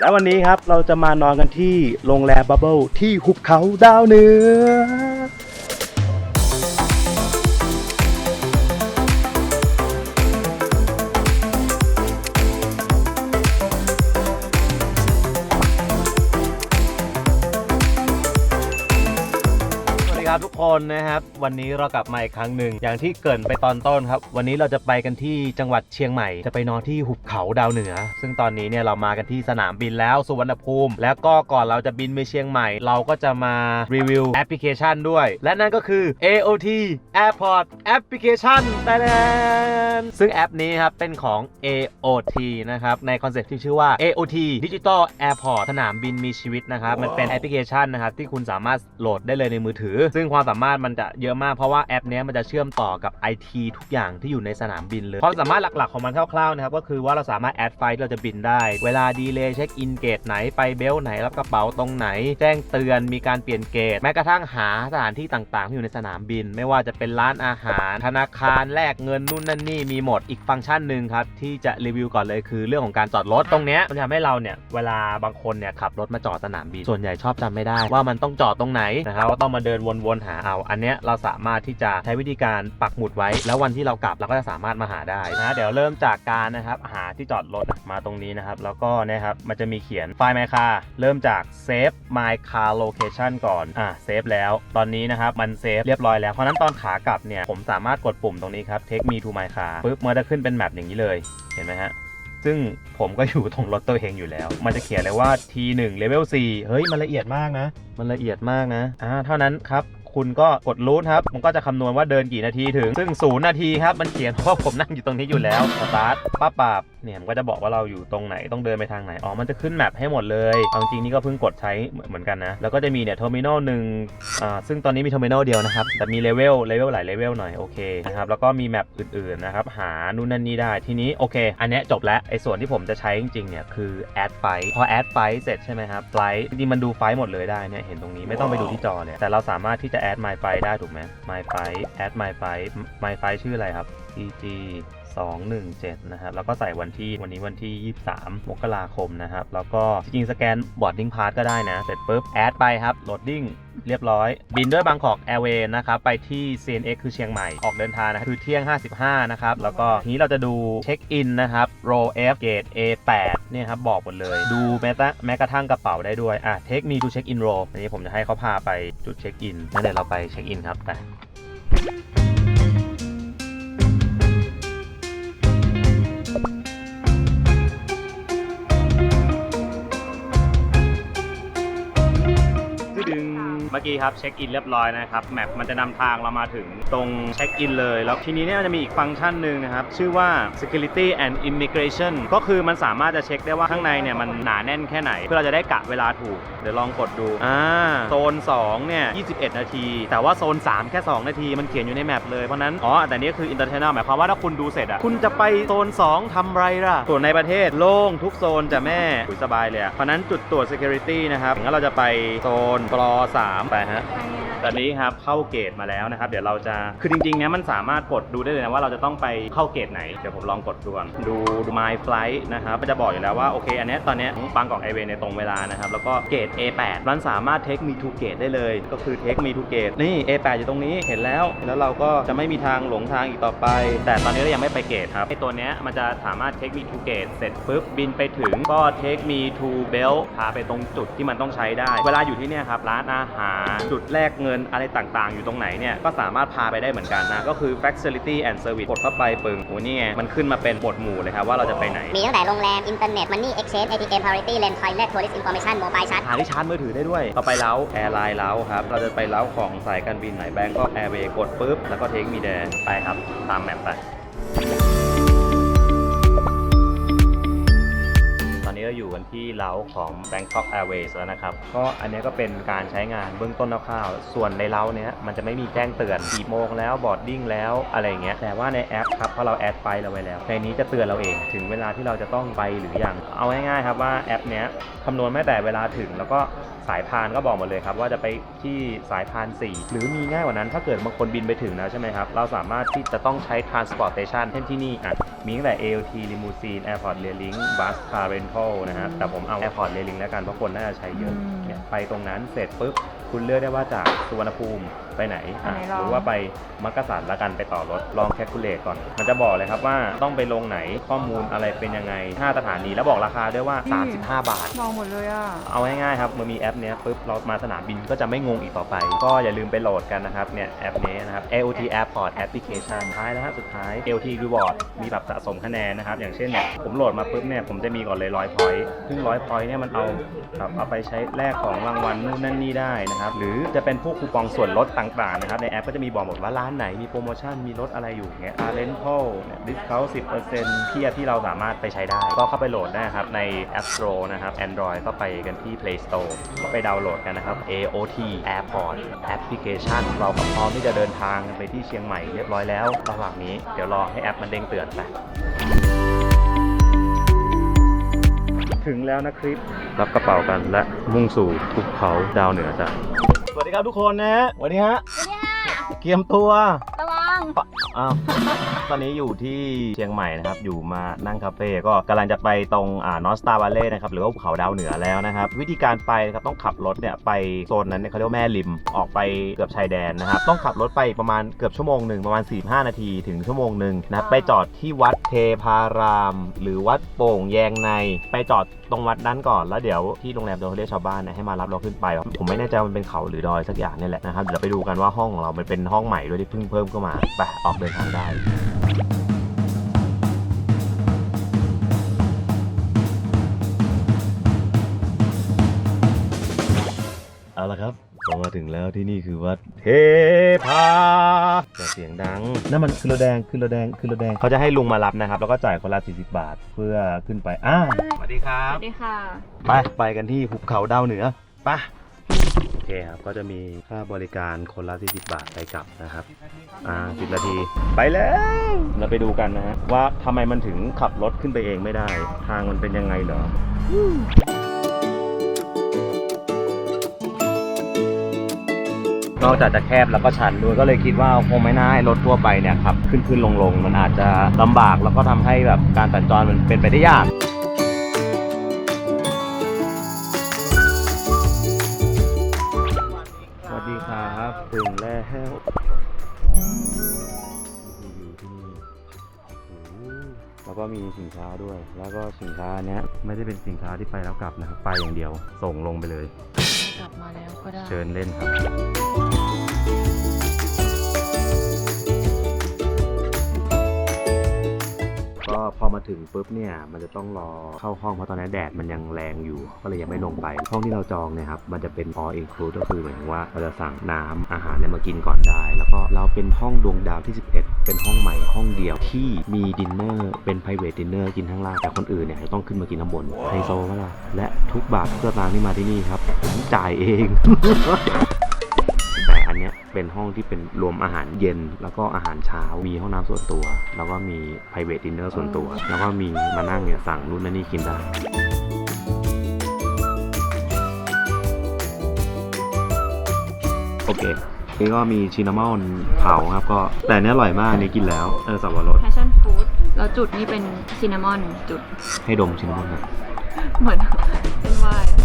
และววันนี้ครับเราจะมานอนกันที่โรงแรมบับเบิลที่หุบเขาดาวเหนือ นนะครับ วันนี้เรากลับมาอีกครั้งหนึ่งอย่างที่เกินไปตอนต้นครับ วันนี้เราจะไปกันที่จังหวัดเชียงใหม่ จะไปนอนที่หุบเขาดาวเหนือ ซึ่งตอนนี้เนี่ยเรามากันที่สนามบินแล้วสุวรรณภูมิ แล้วก็ก่อนเราจะบินไปเชียงใหม่ เราก็จะมารีวิวแอปพลิเคชันด้วย และนั่นก็คือ AOT Airport Application แต่ซึ่งแอปนี้ครับเป็นของ AOT นะครับในคอนเซ็ปต์ที่ชื่อว่า AOT Digital Airport สนามบินมีชีวิตนะครับมันเป็นแอปพลิเคชันนะครับที่คุณสามารถโหลดได้เลยในมือถือ ซึ่งความสามารถมันจะเยอะมากเพราะว่าแอปนี้มันจะเชื่อมต่อกับ IT ทุกอย่างที่อยู่ในสนามบินเลยความสามารถหลักๆของมันคร่าวๆนะครับก็คือว่าเราสามารถแอดไฟล์เราจะบินได้ เวลาดีเลย์เช็คอินเกตไหนไปเบลไหนรับกระเป๋าตรงไหน แจ้งเตือนมีการเปลี่ยนเกต แม้กระทั่งหาสถานที่ต่างๆที่อยู่ในสนามบิน ไม่ว่าจะเป็นร้านอาหาร ธนาคารแลกเงินนู่นนั่นนี่มีหมดอีกฟังก์ชันหนึ่งครับที่จะรีวิวก่อนเลยคือเรื่องของการจอดรถตรงนี้มันทำให้เราเนี่ยเวลาบางคนเนี่ยขับรถมาจอดสนามบินส่วนใหญ่ชอบจำไม่ได้ว่ามันต้องจอดตรงไหนนะครับก็ต้องมาเดินวนๆหาเอาอันเนี้ยเราสามารถที่จะใช้วิธีการปักหมุดไว้ แล้ววันที่เรากลับเราก็จะสามารถมาหาได้นะเดี๋ยวเริ่มจากการนะครับหาที่จอดรถมาตรงนี้นะครับ แล้วก็เนะครับมันจะมีเขียนไฟล์ My Car เริ่มจาก Save My Car Location ก่อนอะเซฟแล้วตอนนี้นะครับมันเซฟเรียบร้อยแล้วเพราะฉะนั้นตอนขากลับเนี่ยผมสามารถกดปุ่มตรงนี้ครับ Take Me to My Car ปุ๊บมันจะขึ้นเป็นแมปอย่างนี้เลยเห็นไหมฮะซึ่งผมก็อยู่ตรงรถตัวเองอยู่แล้ว มันจะเขียนเลยว่า T1 Level 4เฮ้ย มันละเอียดมากนะ มันละเอียดมากนะอ่าเท่านั้นครับ คุณก็กดรูทครับ มันก็จะคำนวณว่าเดินกี่นาทีถึง ซึ่ง 0 นาทีครับ มันเขียนเพราะว่าผมนั่งอยู่ตรงนี้อยู่แล้วสตาร์ทป้าปาบ เนี่ยมันก็จะบอกว่าเราอยู่ตรงไหนต้องเดินไปทางไหน อ๋อ มันจะขึ้นแมปให้หมดเลยเอาจริงนี่ก็เพิ่งกดใช้เหมือนกันนะ แล้วก็จะมีเนี่ยเทอร์มินอลหนึ่งอ่าซึ่งตอนนี้มีเทอร์มินอลเดียวนะครับ แต่มีเลเวลเลเวลหลายเลเวลหน่อยโอเคนะครับ แล้วก็มีแมปอื่นๆนะครับ หานู่นนั่นนี่ได้ ทีนี้โอเค อันนี้จบแล้ว ไอ้ส่วนที่ผมจะใช้จริงๆเนี่ยคือแอดไฟพอแอดไฟเสร็จใช่ไหมครับไฟจริงๆมันดูไฟหมดเลยได้เนี่ยเห็นตรงนี้ไม่ต้องไปดูที่จอเนี่ยแต่เราสามารถที่จะแอด my ไฟได้ถูกไหม my ไฟแอด my ไฟ my ไฟชื่ออะไรครับ cg 217นะครับแล้วก็ใส่วันที่วันนี้วันที่ 23 มกราคมนะครับแล้วก็จริงสแกนบอร์ดดิ้งพาสก็ได้นะเสร็จปุ๊บแอดไปครับโหลดดิ้งเรียบร้อย บินด้วยบางกอกแอร์เวย์นะครับไปที่ CNX คือเชียงใหม่ออกเดินทางนะคือเที่ยง 55 นะครับ แล้วก็ทีนี้เราจะดูเช็คอินนะครับ row F gate A8 เนี่ยครับบอกหมดเลย ดูแม้แต่แม้กระทั่งกระเป๋าได้ด้วยอะ take me to check in row อันนี้ผมจะให้เขาพาไปจุดเช็คอินงั้นเดี๋ยวเราไปเช็คอินครับไป กี้ครับเช็คอินเรียบร้อยนะครับแมปมันจะนำทางเรามาถึงตรงเช็คอินเลย แล้วทีนี้เนี่ยมันจะมีอีกฟังก์ชันหนึ่งนะครับชื่อว่า security and immigration ก็คือมันสามารถจะเช็คได้ว่าข้างในเนี่ยมันหนาแน่นแค่ไหน เพื่อเราจะได้กะเวลาถูก เดี๋ยวลองกดดูอ่าโซน2เนี่ย21 นาที แต่ว่าโซน 3 แค่ 2 นาที มันเขียนอยู่ในแมปเลยเพราะนั้นอ๋อแต่นี่คือ international หมายความว่าถ้าคุณดูเสร็จอะคุณจะไปโซน 2ทำไรล่ะส่วนในประเทศโล่งทุกโซนจะแม่สบายเลยเพราะนั้นจุดตรวจ security นะครับงั้นเราจะไปโซนปลอ3ไปฮะ ตอนนี้ครับเข้าเกตมาแล้วนะครับ เดี๋ยวเราจะคือจริงๆเนี้ยมันสามารถกดดูได้เลยนะว่าเราจะต้องไปเข้าเกตไหน เดี๋ยวผมลองกดดูก่อนดู my flight นะครับมันจะบอกอยู่แล้วว่าโอเคอันนี้ตอนนี้ยบางกอกไอเวในตรงเวลานะครับแล้วก็เกต A8 มันสามารถ take me to gate ได้เลย ก็คือ take me to gate นี่ A8 อยู่ตรงนี้เห็นแล้วแล้วเราก็จะไม่มีทางหลงทางอีกต่อไป แต่ตอนนี้เรายังไม่ไปเกตครับไอตัวเนี้ยมันจะสามารถ take me to gate เสร็จปุ๊บบินไปถึงก็ take me to belt พาไปตรงจุดที่มันต้องใช้ได้ เวลาอยู่ที่เนี่ยครับร้านอาหารจุดแลกเงินอะไรต่างๆ อยู่ตรงไหนเนี่ยก็สามารถพาไปได้เหมือนกันนะ ก็คือ facility and service กดเข้าไปปึงโอ้นี่ไง มันขึ้นมาเป็นหมวดหมู่เลยครับว่าเราจะไปไหน มีตั้งแต่โรงแรม อินเทอร์เน็ต มันนี่เอ็กชแนน ATM Priority Lane Toilet Tourist Information Mobile Charge หาที่ชาร์จมือถือได้ด้วยต่อไปเล้าแอร์ไลน์เล้าครับ เราจะไปเล้าของสายการบินไหนแบงก์ก็แอร์เวย์กดปุ๊บแล้วก็เทคมีแดนไปครับตามแมปไป อยู่กันที่เล้าของ Bangkok Airways แล้วนะครับ ก็อันนี้ก็เป็นการใช้งานเบื้องต้นคร่าวๆส่วนในเล้าเนี้ยมันจะไม่มีแจ้งเตือนกี่โมงแล้วบอร์ดดิ้งแล้วอะไรอย่างเงี้ยแต่ว่าในแอปครับเพราะเราแอดไปเราไว้แล้ว ในนี้จะเตือนเราเองถึงเวลาที่เราจะต้องไปหรือยังเอาง่ายๆครับว่าแอปเนี้ยคำนวณแม้แต่เวลาถึงแล้วก็ สายพานก็บอกหมดเลยครับว่าจะไปที่สายพาน 4 หรือมีง่ายกว่านั้นถ้าเกิดบางคนบินไปถึงแล้วใช่ไหมครับ เราสามารถที่จะต้องใช้ transportation เช่นที่นี่อะมีตั้งแต่ AOT Limousine Airport Railing Bus Car Rental นะครับแต่ผมเอา Airport Railing แล้วกันเพราะคนน่าจะใช้เยอะไปตรงนั้นเสร็จปุ๊บ คุณเลือกได้ว่าจากสุวรรณภูมิไปไหนอะไหนลอง หรือว่าไปมักกะสันละกันไปต่อรถลองแค l คูลเลตก่อน มันจะบอกเลยครับว่าต้องไปลงไหนข้อมูลอะไรเป็นยังไง5สถานีแล้วบอกราคาด้วยว่า 35 บาท มองหมดเลยอะ เอาง่ายๆครับมันมีแอปเนี้ยปุ๊บเรามาสนามบินก็จะไม่งงอีกต่อไป ก็อย่าลืมไปโหลดกันนะครับเนี่ยแอปนี้นะครับ AOT Airport Application ท้ายแล้วฮะสุดท้าย AOT Reward มีแบบสะสมคะแนนนะครับ อย่างเช่นเนี่ยผมโหลดมาปุ๊บเนี่ยผมจะมีก่อนเลยร้อยพอยต์ซึ่งร้อยพอยต์เนี่ยมันเอาแบบเอาไปใช้แลกของรางวัลนู่นนั่นนี่ได้นะครับหรือจะเป็นพวกคูปองส่วนลดต่างๆนะครับ ในแอปก็จะมีบอกหมดว่าร้านไหนมีโปรโมชั่นมีลดอะไรอยู่เงี้ยอาร์เรนทัลดิสคาวสิบเปอร์เซ็นต์เทียที่เราสามารถไปใช้ได้ ก็เข้าไปโหลดได้ครับใน App Store นะครับ Android ก็ไปกันที่ Play Store ก็ไปดาวน์โหลดกันนะครับ AOT Airport Application เราก็พร้อมที่จะเดินทางไปที่เชียงใหม่เรียบร้อยแล้วระหว่างนี้เดี๋ยวรอให้แอปมันเด้งเตือนไปถึงแล้วนะคลิป รับกระเป๋ากันและมุ่งสู่ภูเขาดาวเหนือจ้ะสวัสดีครับทุกคนนะฮะวันนี้ฮะเกียมตัวระวังอ้าวตอนนี้อยู่ที่เชียงใหม่นะครับ อยู่มานั่งคาเฟ่ก็กำลังจะไปตรงอ่านอสตาบาเล่นะครับ หรือว่าภูเขาดาวเหนือแล้วนะครับ วิธีการไปนะครับต้องขับรถเนี่ยไปโซนนั้นเนี่ยเขาเรียกว่าแม่ริมออกไปเกือบชายแดนนะครับ ต้องขับรถไปประมาณเกือบชั่วโมงหนึ่งประมาณ 45 นาทีถึงชั่วโมงหนึ่งนะครับไปจอดที่วัดเทพาราม หรือวัดโป่งแยงใน ไปจอดต รงวัดนั้นก่อนแล้วเดี๋ยวที่โรงแรมโดนเขาเรียกชาวบ้านนี่ยให้มารับเราขึ้นไป ผมไม่แน่ใจมันเป็นเขาหรือดอยสักอย่างนี่แหละนะครับเดี๋ยวไปดูกันว่าห้องของเรามันเป็นห้องใหม่ด้วยที่เพิ่งเพิ่มเข้ามาไปออกเดินทางได้เอาละครับเรามาถึงแล้วที่นี่คือวัดเทพา เสียงดังนั่นมันคือรถแดงคือรถแดงคือรถแดงเขาจะให้ลุงมารับนะครับ แล้วก็จ่ายคนละ40 บาทเพื่อขึ้นไปอ่าสวัสดีครัสบ วัสดีค่ะ ไปไปกันที่ภูเขาดาวเหนือไปโอเคครับ ก็จะมีค่าบริการคนละ40บาทไปกลับนะครับ อ่า10นาที ไปแล้ว เราไปดูกันนะฮะ ว่าทำไมมันถึงขับรถขึ้นไปเองไม่ได้ ทางมันเป็นยังไงเหรอ นอกจากจะแคบแล้วก็ชันด้วยก็เลยคิดว่าคงไม่น่าให้รถทั่วไปเนี่ยขับขึ้นขึ้นลงลงมันอาจจะลำบากแล้วก็ทำให้แบบการสัญจรมันเป็นไปได้ยากสวัสดีครับถึงแล้วอยู่ที่นี่โอ้โหแล้วก็มีสินค้าด้วย แล้วก็สินค้าเนี้ยไม่ได้เป็นสินค้าที่ไปแล้วกลับนะครับ ไปอย่างเดียว ส่งลงไปเลย กลับมาแล้วก็ได้ เชิญเล่นครับ มาถึงปุ๊บเนี่ยมันจะต้องรอเข้าห้องเพราะตอนนี้แดดมันยังแรงอยู่ ก็เลยยังไม่ลงไป ห้องที่เราจองเนี่ยครับมันจะเป็น all include ก็คือหมายถึงว่าเราจะสั่งน้ำอาหารเนี่ยมากินก่อนได้ แล้วก็เราเป็นห้องดวงดาวที่ 11 เป็นห้องใหม่ห้องเดียวที่มีดินเนอร์เป็น private dinner กินข้างล่างแต่คนอื่นเนี่ยต้องขึ้นมากินข้างบนไฮโซมาละและทุกบาททุกสตางค์ที่มาที่นี่ครับผมจ่ายเอง เนี้ยเป็นห้องที่เป็นรวมอาหารเย็น แล้วก็อาหารเช้า มีห้องน้ำส่วนตัว แล้วก็มี private dinner ส่วนตัว แล้วก็มีมานั่งเนี่ยสั่งนู่นนั่นนี่กินได้โอเคนี่ก็มีชินามอนเผาครับ ก็แต่อันเนี้ยอร่อยมากอันนี่กินแล้ว เออสับปะรดแพชชั่นฟู้ดแล้วจุดนี่เป็นซินนามอนจุดให้ดมชินามอนครับ เหมือนเป็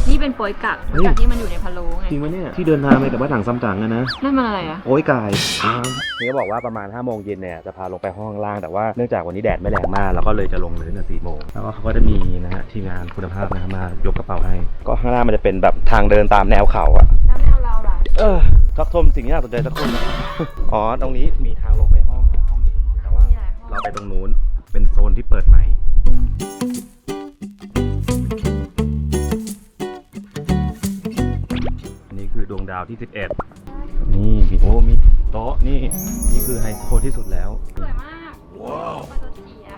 นวายนี่เป็นโปยกักเฮ้ยกักที่มันอยู่ในพะโล้ไงจริงไหมเนี่ยที่เดินทางไปกับว่าถังซัมจั๋งอะนะนั่นมันอะไรอะโอ้ยกายนี่ก็บอกว่าประมาณ5โมงเย็นเนี่ยจะพาลงไปห้องข้างล่างแต่ว่าเนื่องจากวันนี้แดดไม่แรงมากเราก็เลยจะลงเลยตั้งแต่4โมงแล้วก็เขาก็จะมีนะฮะทีมงานคุณภาพนะฮะมายกกระเป๋าให้ ก็ข้างล่างมันจะเป็นแบบทางเดินตามแนวเขาอะแล้วแนวเราล่ะเออทักทมสิ่งที่น่าสนใจสักครู่นะอ๋อตรงนี้มีทางลงไปห้องนะห้องแต่ว่ามีหลายห้องเราไปตรงนู้นเป็นโซนที่เปิดใหม่ ดวงดาวที่ 11 นี่มีโอ้มีโต๊ะนี่ นี่คือไฮโซที่สุดแล้ว สวยมากว้าวมันจะเสีย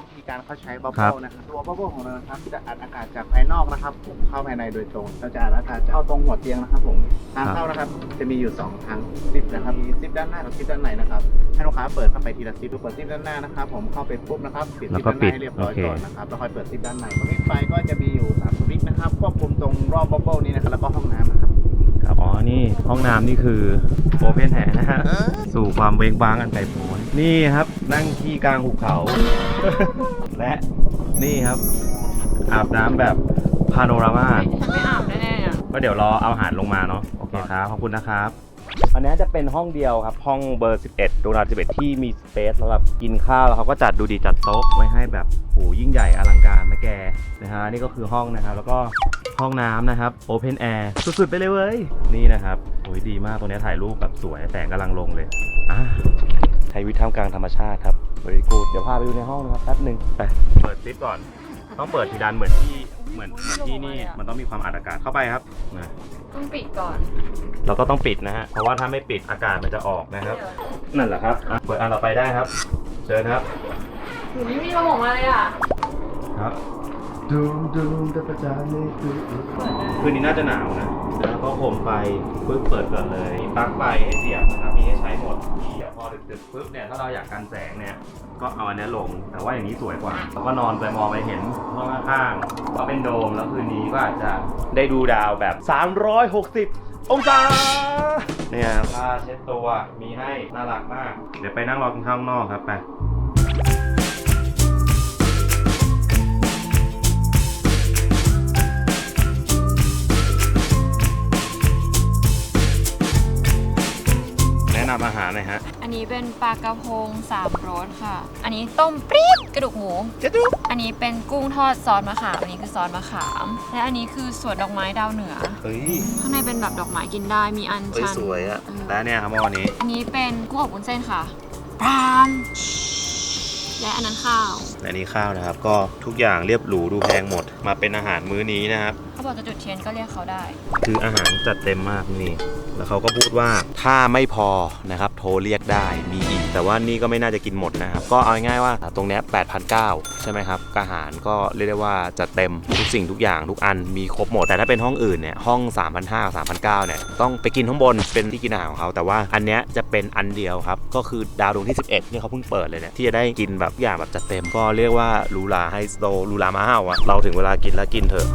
วิธีการเขาใช้บับครัเบิ้บลนะครับตัวบับเบิ้ลของเรานะครับจะอัดอากาศจากภายนอกนะครับผมเข้าภายในโดยตรงเราจะอัดอากาศเข้าตรงหัวเตียงนะครับผมทางเข้านะครับ จะมีอยู่สองทางซิปนะครับมีซิปด้านหน้ากับซิปด้านในนะครับให้ลูกค้าเปิดเข้าไปทีละซิปเปิดซิปด้านหน้านะครับ ผมเข้าไปปุ๊บนะครับปิดแล้ซิวปก็ด้านในปิดให้เรียบร้อยโอเคก่อนนะครับแล้วค่อยเปิดซิปด้านในสวิตช์ไฟก็จะมีอยู่สามสวิตช์นะครับควบคุมตรงรอบบับเบิ้ลนี้นะครับแล้วก็ห้องน้ำนะ ครับครับอ๋อนี่ห้องน้ำนี่คือโอเพนแฮนะฮะสู่ความเวงว้างอันไกลโพ้นนี่ครับนั่งที่กลางหุบเขา และนี่ครับ อาบน้ำแบบพาโนรามาฉันไม่อาบแน่ๆอะก็เดี๋ยวรอเอาอาหารลงมาเนาะโอเคครับขอบคุณนะครับอันนี้จะเป็นห้องเดียวครับ ห้องเบอร์ 11ดวงดาว11 ที่มีสเปซสำหรับกินข้าวแล้วเขาก็จัดดูดีจัดโต๊ะไว้ให้แบบโหยิ่งใหญ่อลังการนะแกนะฮะนี่ก็คือห้องนะครับ แล้วก็ ห้องน้ำนะครับโอเพนแอร์สุดๆไปเลยเว้ย นี่นะครับโอ้ยดีมากตรงนี้ถ่ายรูปแบบสวยแสงกำลังลงเลยอะใช้วิธีท่ามกลางธรรมชาติครับบริกูดเดี๋ยวพาไปดูในห้องนะครับแป๊บหนึงไปเปิดลิฟต์ก่อน ต้องเปิดทีดันเหมือนที่เหมือนเหมือนที่นี่มันต้องมีความอัดอากาศเข้าไปครับนะต้องปิดก่อนเราก็ต้องปิดนะฮะเพราะว่าถ้าไม่ปิดอากาศมันจะออกนะครับ นั่นแหละครับอะเปิดอันต่อไปได้ครับ เชิญครับหนูนี่มีระบบมาเลยอะครับ ดูดูมตะประจานเลยคือคืนนี้น่าจะหนาวนะ แล้วก็โคมไฟปึ๊บเปิดก่อนเลยมีปลั๊กไฟให้เสียบนะครับ มีให้ใช้หมดเดี๋ยวพอดึกๆปึ๊บเนี่ยถ้าเราอยากกันแสงเนี่ย ก็เอาอันนี้ลง แต่ว่าอย่างนี้สวยกว่าแล้วก็นอนไปมองไปเห็นห้องข้างๆก็เป็นโดมแล้วคืนนี้ก็อาจจะได้ดูดาวแบบ 360องศาเนี่ยผ้าเช็ดตัวมีให้น่ารักมาก เดี๋ยวไปนั่งรอกินข้าวข้างนอกครับไป หารหน่อยฮะอันนี้เป็นปลากระพงสามรสค่ะ อันนี้ต้มปรี๊บกระดูกหมู จะดูอันนี้เป็นกุ้งทอดซอสมะขาม อันนี้คือซอสมะขาม และอันนี้คือสวนดอกไม้ดาวเหนือ เฮ้ยข้างในเป็นแบบดอกไม้กินได้ มีอันเฮ้ยชัน สวยอะเออแล้วเนี่ยครับหม้อนี้ อันนี้เป็นกุ้งอบวุ้นเส้นค่ะปรามและอันนั้นข้าว และนี่ข้าวนะครับ ก็ทุกอย่างเรียบหรูดูแพงหมด มาเป็นอาหารมื้อนี้นะครับเขาบอกจะจุดเทียนก็เรียกเขาได้ คืออาหารจัดเต็มมากนี่ แล้วเขาก็พูดว่าถ้าไม่พอนะครับโทรเรียกได้มีอีก แต่ว่านี่ก็ไม่น่าจะกินหมดนะครับ ก็เอาง่ายๆว่าตรงเนี้ย8,900 ใช่ไหมครับอาหารก็เรียกได้ว่าจัดเต็มทุกสิ่งทุกอย่างทุกอันมีครบหมด แต่ถ้าเป็นห้องอื่นเนี่ยห้อง 3,500 3,900เนี่ยต้องไปกินข้างบนเป็นที่กินอาหารของเขา แต่ว่าอันเนี้ยจะเป็นอันเดียวครับก็คือดาวดวงที่ 11เนี่ยเขาเพิ่งเปิดเลยเนี่ยที่จะได้กินแบบอย่างแบบจัดเต็มก็เรียกว่าหรูหราไฮโซหรูหรามาห้าวอะเราถึงเวลากินแล้วกินเถอะ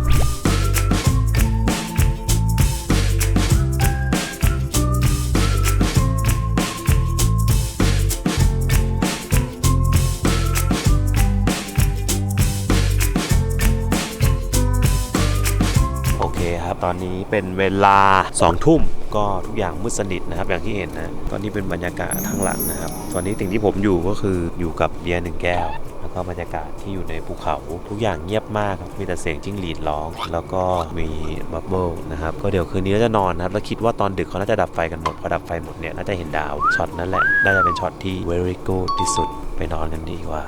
นี้เป็นเวลา2ทุ่มก็ทุกอย่างมืดสนิทนะครับ อย่างที่เห็นนะ ตอนนี้เป็นบรรยากาศข้างหลังนะครับ ตอนนี้สิ่งที่ผมอยู่ก็คืออยู่กับเบียร์หนึ่งแก้วแล้วก็บรรยากาศที่อยู่ในภูเขาทุกอย่างเงียบมากครับมีแต่เสียงจิ้งหรีดร้อง แล้วก็มีบับเบิลนะครับก็เดี๋ยวคืนนี้จะนอนนะครับแล้วคิดว่าตอนดึกเขาน่าจะดับไฟกันหมดพอดับไฟหมดเนี่ยน่าจะเห็นดาวช็อตนั้นแหละน่าจะเป็นช็อตที่ very good ที่สุดไปนอนกันดีกว่า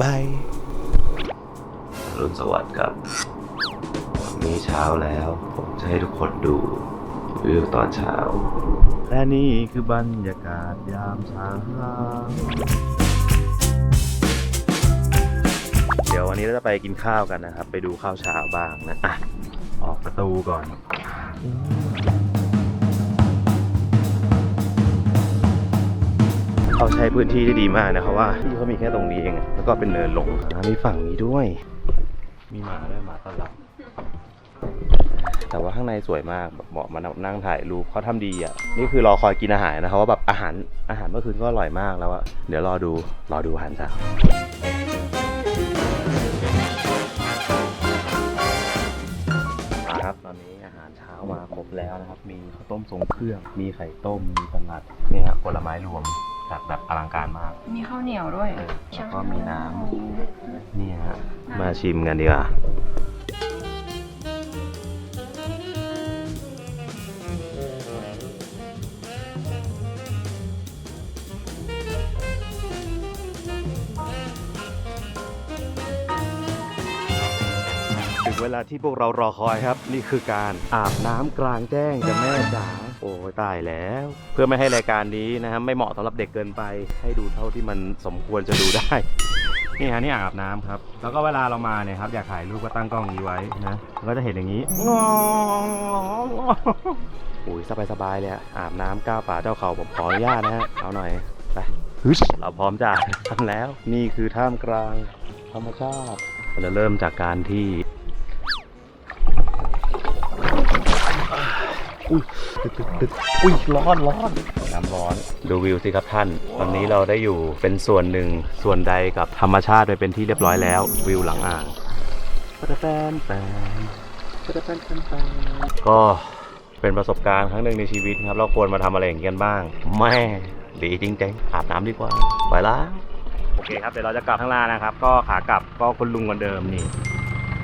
บายรุ่นสวัสดิ์ครับ นี้เช้าแล้ว ผมจะให้ทุกคนดูวิวตอนเช้า และนี่คือบรรยากาศยามเช้า เดี๋ยววันนี้เราจะไปกินข้าวกันนะครับ ไปดูข้าวเช้าบ้างนะอะออกประตูก่อนเขาใช้พื้นที่ได้ดีมากนะครับว่าที่เขามีแค่ตรงนี้เอง แล้วก็เป็นเนินลงอะมีฝั่งนี้ด้วย มีหมาด้วยหมาต้อนรับ แต่ว่าข้างในสวยมากแบบเหมาะมานั่งถ่ายรูปเขาทำดีอะนี่คือรอคอยกินอาหารนะครับว่าแบบอาหารอาหารเมื่อคืนก็อร่อยมากแล้วอะเดี๋ยวรอดูรอดูอาหารเช้ามาครับตอนนี้อาหารเช้ามาครบแล้วนะครับ มีข้าวต้มทรงเครื่อง มีไข่ต้ม มีสลัดนี่ครับผลไม้รวมจัดแบบอลังการมาก มีข้าวเหนียวด้วยเออแล้วก็มีน้ำนี่ฮะมาชิมกันดีกว่า ถึงเวลาที่พวกเรารอคอยครับ นี่คือการอาบน้ำกลางแจ้งจะแม่จ๋าโอ้ยตายแล้ว เพื่อไม่ให้รายการนี้นะครับไม่เหมาะสำหรับเด็กเกินไป ให้ดูเท่าที่มันสมควรจะดูได้นี่ฮะนี่อาบน้ำครับ แล้วก็เวลาเรามาเนี่ยครับอยากถ่ายรูปก็ตั้งกล้องนี้ไว้นะแล้วก็จะเห็นอย่างนี้งอโอ้ยสบายๆเลยอะอาบน้ำก้าวป่าเจ้าเขาผมขออนุญาตนะฮะเอาหน่อยไปฮึชเราพร้อมจะทำแล้ว นี่คือท่ามกลางธรรมชาติเราจะเริ่มจากการที่ อุ้ยตึกตึกตึกอุ้ยร้อนร้อนน้ำร้อนดูวิวสิครับท่าน ตอนนี้เราได้อยู่เป็นส่วนหนึ่งส่วนใดกับธรรมชาติไปเป็นที่เรียบร้อยแล้ว วิวหลังอ่างปะตะแปนแปนปะตะแปนแปนแปนก็เป็นประสบการณ์ครั้งหนึ่งในชีวิตครับ เราควรมาทำอะไรอย่างนี้กันบ้างแม่ดีจริงๆอาบน้ำดีกว่าไปละโอเคครับเดี๋ยวเราจะกลับข้างล่างนะครับ ก็ขากลับก็คุณลุงคนเดิมนี่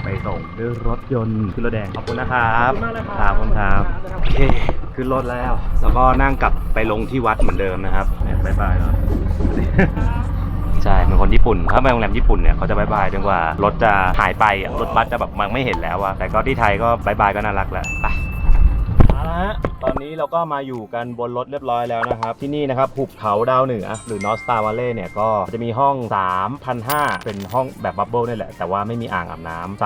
ไปส่งด้วยรถยนต์ขึ้นรถแดงขอบคุณนะครับขอบคุณครับโอเคขึ้นรถแล้วแล้วก็นั่งกลับไปลงที่วัดเหมือนเดิมนะครับเนี่ยบายบายแล้วใช่เป็นคนญี่ปุ่นถ้าไปโรงแรมญี่ปุ่นเนี่ยเขาจะบายบายจนกว่ารถจะหายไปอะรถบัสจะแบบมันไม่เห็นแล้วอะแต่ก็ที่ไทยก็บายบายก็น่ารักแล้วไปเอาละฮะ ตอนนี้เราก็มาอยู่กันบนรถเรียบร้อยแล้วนะครับ ที่นี่นะครับหุบเขาดาวเหนือ หรือนอสตาร์วาเล่เนี่ยก็จะมีห้อง 3,500 เป็นห้องแบบบับเบิลนี่แหละ แต่ว่าไม่มีอ่างอาบน้ำ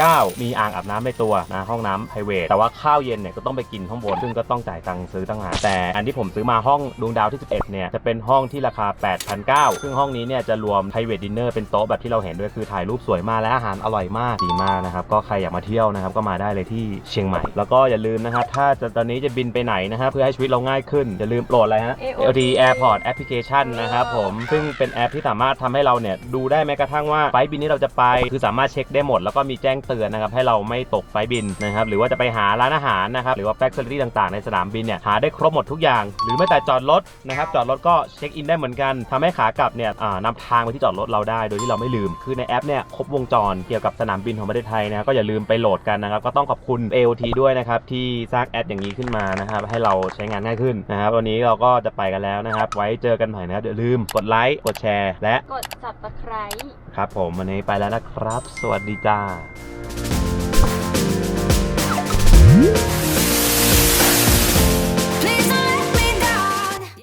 3,900 มีอ่างอาบน้ำในตัวนะห้องน้ำไพรเวทแต่ว่าข้าวเย็นเนี่ยก็ต้องไปกินข้างบน ซึ่งก็ต้องจ่ายตังค์ซื้อต่างหากแต่อันที่ผมซื้อมาห้องดวงดาวที่ 11 เนี่ยจะเป็นห้องที่ราคา 8,900 ซึ่งห้องนี้เนี่ยจะรวมไพรเวทดินเนอร์เป็นโต๊ะแบบที่เราเห็นด้วยคือถ่ายรูปสวยมากและอาหารอร่อยมากดีมากนะครับก็ใครอยากมาเที่ยวนะครับก็มาได้เลยที่เชียงใหม่ แล้วก็อย่าลืมนะครับถ้าจะตอนนี้จะบินไปไหนนะครับเพื่อให้ชีวิตเราง่ายขึ้น อย่าลืมโหลดอะไรฮะ AOD Airport Application นะครับผม ซึ่งเป็นแอปที่สามารถทำให้เราเนี่ยดูได้แม้กระทั่งว่าไฟล์บินที่เราจะไป คือสามารถเช็คได้หมด แล้วก็มีแจ้งเตือนนะครับให้เราไม่ตกไฟล์บินนะครับหรือว่าจะไปหาร้านอาหารนะครับหรือว่าแฟคเ i อรี่ต่างๆ ในสนามบินเนี่ยหาได้ครบหมดทุกอย่าง หรือแม้แต่จอดรถนะครับจอดรถก็เช็คอินได้เหมือนกันทำให้ขากลับเนี่ยอ่านำทางไปที่จอดรถเราได้ โดยที่เราไม่ลืม คือในแอปเนี่ยครบวงจรเกี่ยวกับสนามบินของประเทศไทยนะครับก็อย่าลืมไปโหลดกันนะครับก็ต้องขอบคุณ AOT ด้วยนะครับที่สร้างแอปอย่างนี้ขึ้นมานะครับ ให้เราใช้งานง่ายขึ้นนะครับ วันนี้เราก็จะไปกันแล้วนะครับ ไว้เจอกันใหม่นะครับอย่าลืมกดไลค์กดแชร์ และกด subscribe ครับ ผมวันนี้ไปแล้วนะครับ สวัสดีจ้า